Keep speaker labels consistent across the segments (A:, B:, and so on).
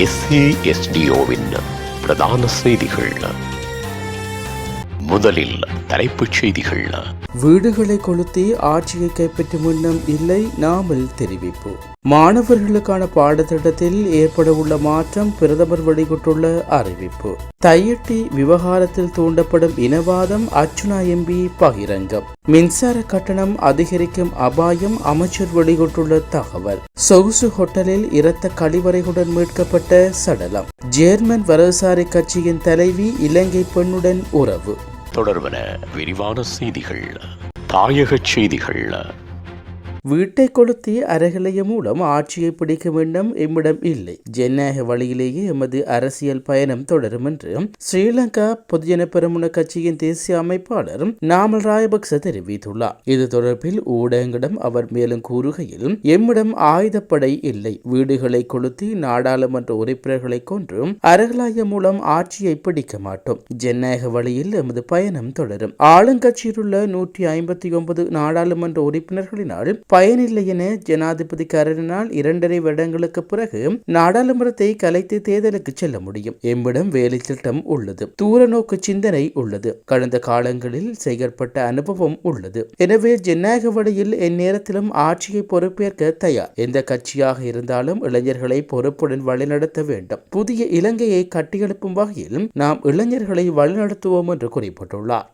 A: எஸ்ஏஎஸ்டிஓவின் பிரதான செய்திகள். முதலில் தலைப்புச் செய்திகள்.
B: வீடுகளை கொளுத்தி ஆட்சியை கைப்பற்றும் எண்ணம் இல்லை நாமல் தெரிவிப்பு மாணவர்களுக்கான பாடத்திட்டத்தில் ஏற்படவுள்ள மாற்றம் பிரதமர் வெளியிட்டுள்ள அறிவிப்பு. தையட்டி விவகாரத்தில் தூண்டப்படும் இனவாதம் அர்ச்சுனா எம்பி பகிரங்கம். மின்சார கட்டணம் அதிகரிக்கும் அபாயம் அமைச்சர் வெளியிட்டுள்ள தகவல். சொகுசு ஹோட்டலில் இரத்த கழிவறைகளுடன் மீட்கப்பட்ட சடலம். ஜேர்மன் வலதுசாரி கட்சியின் தலைவி இலங்கை பெண்ணுடன் உறவு.
A: தொடர்பன விரிவான செய்திகள். தாயகச் செய்திகள்.
B: வீட்டை கொளுத்தி அறகலைய மூலம் ஆட்சியை பிடிக்க வேண்டும் எம்மிடம் இல்லை. ஜனநாயக வழியிலேயே எமது அரசியல் பயணம் தொடரும் என்று ஸ்ரீலங்கா பொதுஜன பெருமுன கட்சியின் தேசிய அமைப்பாளர் நாமல் ராயபக்ச தெரிவித்துள்ளார். இது தொடர்பில் ஊடகங்களிடம் அவர் மேலும் கூறுகையில் எம்மிடம் ஆயுதப்படை இல்லை. வீடுகளை கொளுத்தி நாடாளுமன்ற உறுப்பினர்களை கொன்று அறகலாய மூலம் ஆட்சியை பிடிக்க மாட்டோம். ஜனநாயக வழியில் எமது பயணம் தொடரும். ஆளுங்கட்சியிலுள்ள நூற்றி ஐம்பத்தி ஒன்பது நாடாளுமன்ற உறுப்பினர்களினால் பயனில்லை என ஜனாதிபதி கருதினால் இரண்டரை வருடங்களுக்கு பிறகு நாடாளுமன்றத்தை கலைத்து தேர்தலுக்கு செல்ல முடியும். எம்மிடம் வேலை திட்டம் உள்ளது. தூர நோக்கு சிந்தனை உள்ளது. கடந்த காலங்களில் செயற்பட்ட அனுபவம் உள்ளது. எனவே ஜனநாயக வழியில் எந்நேரத்திலும் ஆட்சியை பொறுப்பேற்க தயார். எந்த கட்சியாக இருந்தாலும் இளைஞர்களை பொறுப்புடன் வழிநடத்த வேண்டும். புதிய இலங்கையை கட்டியெழுப்பும் வகையில் நாம் இளைஞர்களை வழிநடத்துவோம் என்று குறிப்பிட்டுள்ளார்.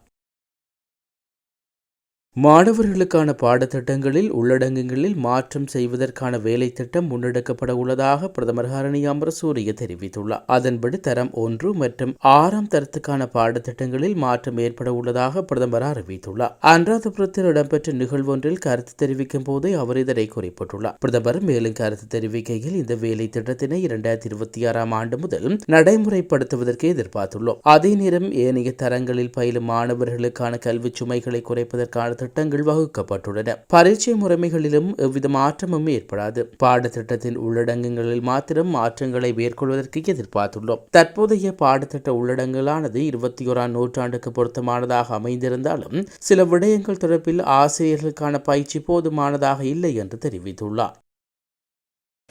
B: மாணவர்களுக்கான பாடத்திட்டங்களில் உள்ளடங்குகளில் மாற்றம் செய்வதற்கான வேலை திட்டம் முன்னெடுக்கப்பட உள்ளதாக பிரதமர் ஹரணி அமரசூரிய தெரிவித்துள்ளார். அதன்படி தரம் ஒன்று மற்றும் ஆறாம் தரத்துக்கான பாடத்திட்டங்களில் மாற்றம் ஏற்பட உள்ளதாக பிரதமர் அறிவித்துள்ளார். அனுராதபுரத்தில் இடம்பெற்ற நிகழ்வொன்றில் கருத்து தெரிவிக்கும் போதே அவர் இதனை குறிப்பிட்டுள்ளார். பிரதமர் மேலும் கருத்து தெரிவிக்கையில் இந்த வேலை திட்டத்தினை இரண்டாயிரத்தி இருபத்தி ஆறாம் ஆண்டு முதல் நடைமுறைப்படுத்துவதற்கு எதிர்பார்த்துள்ளோம். அதே நேரம் ஏனைய தரங்களில் பயிலும் மாணவர்களுக்கான கல்வி சுமைகளை குறைப்பதற்கான திட்டங்கள் வகுக்கப்பட்டுள்ளன. பரீட்சை முறைமைகளிலும் எவ்வித மாற்றமும் ஏற்படாது. பாடத்திட்டத்தின் உள்ளடங்கங்களில் மாத்திரம் மாற்றங்களை மேற்கொள்வதற்கு எதிர்பார்த்துள்ளோம். தற்போதைய பாடத்திட்ட உள்ளடங்கலானது இருபத்தி ஓராம் நூற்றாண்டுக்கு பொருத்தமானதாக அமைந்திருந்தாலும் சில விடயங்கள் தொடர்பில் ஆசிரியர்களுக்கான பயிற்சி போதுமானதாக இல்லை என்று தெரிவித்துள்ளார்.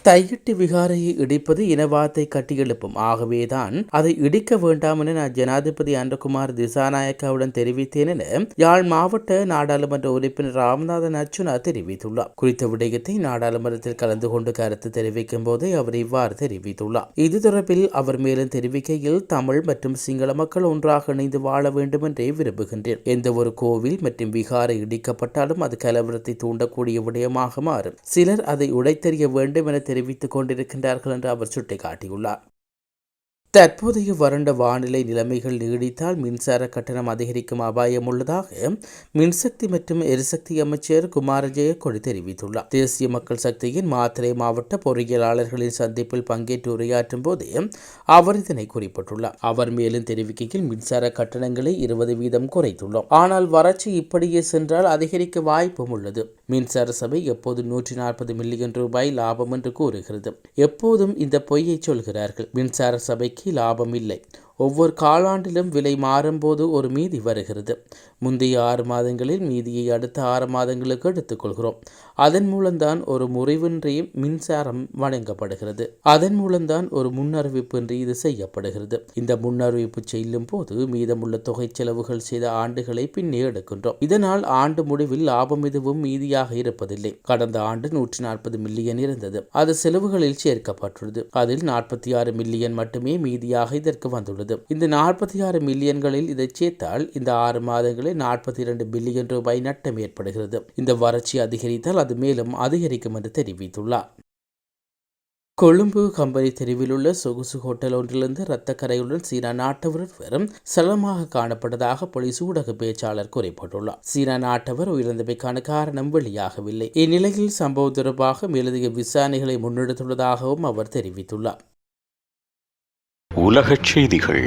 B: தையிட்டு விகாரையை இடிப்பது இனவாதத்தை கட்டியெழுப்பும் ஆகவேதான் அதை இடிக்க வேண்டாம் என நான் ஜனாதிபதி அன்றகுமார் திசாநாயக்காவுடன் தெரிவித்தேன் என யாழ் மாவட்ட நாடாளுமன்ற உறுப்பினர் ராமநாதன் அர்ச்சுனா தெரிவித்துள்ளார். குறித்த விடயத்தை நாடாளுமன்றத்தில் கலந்து கொண்டு கருத்து தெரிவிக்கும் போதே அவர் இவ்வாறு தெரிவித்துள்ளார். இது தொடர்பில் அவர் மேலும் தெரிவிக்கையில் தமிழ் மற்றும் சிங்கள மக்கள் ஒன்றாக இணைந்து வாழ வேண்டும் என்றே விரும்புகின்றேன். எந்த ஒரு கோவில் மற்றும் விகாரை இடிக்கப்பட்டாலும் அது கலவரத்தை தூண்டக்கூடிய விடயமாக மாறும். சிலர் அதை உடைத்தெறிய வேண்டும் என தெரிவித்துக் கொண்டிருக்கின்றார்கள் என்று அவர் சுட்டிக்காட்டியுள்ளார். தற்போதைய வறண்ட வானிலை நிலைமைகள் நீடித்தால் மின்சார கட்டணம் அதிகரிக்கும் அபாயம் உள்ளதாக மின்சக்தி மற்றும் எரிசக்தி அமைச்சர் குமார ஜெயக்கொடி தெரிவித்துள்ளார். தேசிய மக்கள் சக்தியின் மாத்திரை மாவட்ட பொறியியலாளர்களின் சந்திப்பில் பங்கேற்று உரையாற்றும் போது அவர் இதனை குறிப்பிட்டுள்ளார். அவர் மேலும் தெரிவிக்கையில் மின்சார கட்டணங்களை இருபது வீதம் குறைத்துள்ளோம். ஆனால் வறட்சி இப்படியே சென்றால் அதிகரிக்க வாய்ப்பும் உள்ளது. மின்சார சபை எப்போது நூற்றி நாற்பது மில்லியன் ரூபாய் லாபம் என்று கூறுகிறது? எப்போதும் இந்த பொய்யை சொல்கிறார்கள். மின்சார சபைக்கு லாபம் இல்லை ஒவ்வொரு காலாண்டிலும் விலை மாறும்போது ஒரு மீதி வருகிறது. முந்தைய ஆறு மாதங்களில் மீதியை அடுத்த ஆறு மாதங்களுக்கு எடுத்துக்கொள்கிறோம் அதன் மூலம்தான் ஒரு முறிவின்றி மின்சாரம் வழங்கப்படுகிறது. அதன் மூலம்தான் ஒரு முன்னறிவிப்பின்றி இது செய்யப்படுகிறது. இந்த முன்னறிவிப்பு செல்லும் போது மீதமுள்ள தொகை செலவுகள் செய்த ஆண்டுகளை பின்னே எடுக்கின்றோம். இதனால் ஆண்டு முடிவில் லாபம் எதுவும் மீதியாக இருப்பதில்லை. கடந்த ஆண்டு நூற்றி நாற்பது மில்லியன் இருந்தது. அது செலவுகளில் சேர்க்கப்பட்டுள்ளது. அதில் நாற்பத்தி ஆறு மில்லியன் மட்டுமே மீதியாக இதற்கு வந்துள்ளது. இந்த நாற்பத்தி ஆறு மில்லியன்களில் இதை சேர்த்தால் இந்த ஆறு மாதங்களில் நாற்பத்தி இரண்டு பில்லியன் ரூபாய் நட்டம் ஏற்படுகிறது. இந்த வறட்சி அதிகரித்தால் அது மேலும் அதிகரிக்கும் என்று தெரிவித்துள்ளார். கொழும்பு கம்பெனி தெருவில் உள்ள சொகுசு ஹோட்டல் ஒன்றிலிருந்து இரத்த கரையுடன் சீனா நாட்டவர் வெறும் சலமாக காணப்பட்டதாக போலீஸ் ஊடக பேச்சாளர் குறிப்பிட்டுள்ளார். சீனா நாட்டவர் உயிரிழந்தமைக்கான காரணம் வெளியாகவில்லை. இந்நிலையில் சம்பவம் தொடர்பாக மேலதிக விசாரணைகளை முன்னெடுத்துள்ளதாகவும் அவர் தெரிவித்துள்ளார்.
A: உலகச் செய்திகள்.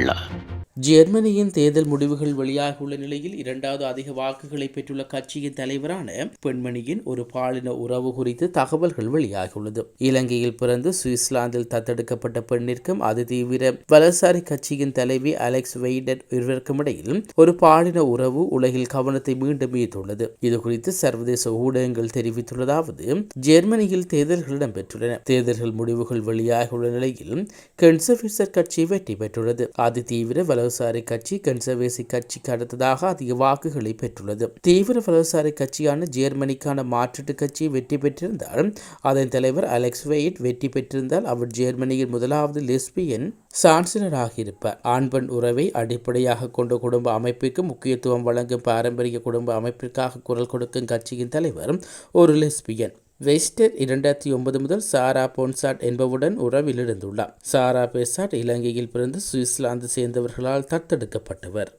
B: ஜெர்மனியின் தேர்தல் முடிவுகள் வெளியாகியுள்ள நிலையில் இரண்டாவது அதிக வாக்குகளை பெற்றுள்ள கட்சியின் தலைவரான பெண்மணியின் ஒரு பாலின உறவு குறித்து தகவல்கள் வெளியாகியுள்ளது. இலங்கையில் பிறந்து சுவிட்சர்லாந்தில் தத்தெடுக்கப்பட்ட பெண்ணிற்கும் அதிதீவிர வலசாரி கட்சியின் தலைவி அலெக்ஸ் வெய்டர் இருவருக்கும் இடையில் ஒரு பாலின உறவு உலகில் கவனத்தை மீண்டும் ஈர்த்துள்ளது. இது குறித்து சர்வதேச ஊடகங்கள் தெரிவித்துள்ளதாவது ஜெர்மனியில் தேர்தல்கள் இடம்பெற்றுள்ளன. தேர்தல்கள் முடிவுகள் வெளியாகியுள்ள நிலையில் கன்சர்வேசர் கட்சி வெற்றி பெற்றுள்ளது. அதி தீவிர வலதுசாரி கட்சி கன்சர்வேசி கட்சிக்கு அடுத்ததாக அதிக வாக்குகளை பெற்றுள்ளது. தீவிர வலதுசாரி கட்சியான ஜேர்மனிக்கான மாற்றீட்டு கட்சி வெற்றி பெற்றிருந்தால் அதன் தலைவர் அலெக்ஸ் வெயிட் வெற்றி பெற்றிருந்தால் அவர் ஜெர்மனியின் முதலாவது லெஸ்பியன் சான்சலராக இருப்பார் ஆண் பெண் உறவை அடிப்படையாக கொண்ட குடும்ப அமைப்புக்கு முக்கியத்துவம் வழங்கும் பாரம்பரிய குடும்ப அமைப்பிற்காக குரல் கொடுக்கும் கட்சியின் தலைவர் ஒரு லெஸ்பியன். வெஸ்டர் இரண்டாயிரத்தி ஒன்பது முதல் சாரா பொன்சாட் என்பவுடன் உறவில் இருந்துள்ளார் சாரா பெசாட் இலங்கையில் பிறந்து சுவிட்சர்லாந்து சேர்ந்தவர்களால் தத்தெடுக்கப்பட்டவர்.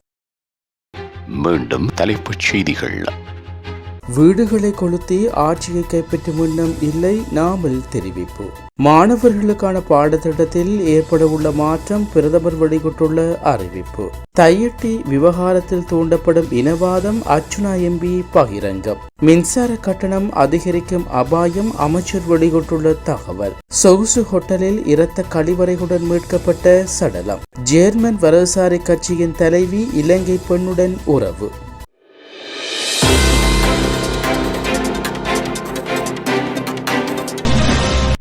A: மீண்டும் தலைப்புச் செய்திகள்.
B: வீடுகளை கொளுத்தி ஆட்சியை கைப்பற்றும் எண்ணம் இல்லை நாமல் தெரிவிப்பு மாணவர்களுக்கான பாடத்திட்டத்தில் ஏற்படவுள்ள மாற்றம் பிரதமர் வெளியிட்டுள்ள அறிவிப்பு. தையட்டி விவகாரத்தில் தூண்டப்படும் இனவாதம் அர்ச்சுனா எம்பி பகிரங்கம். மின்சார கட்டணம் அதிகரிக்கும் அபாயம் அமைச்சர் வெளியிட்டுள்ள தகவல். சொகுசு ஹோட்டலில் இரத்த கழிவறைகளுடன் மீட்கப்பட்ட சடலம். ஜேர்மன் வலதுசாரி கட்சியின் தலைவி இலங்கை பெண்ணுடன் உறவு.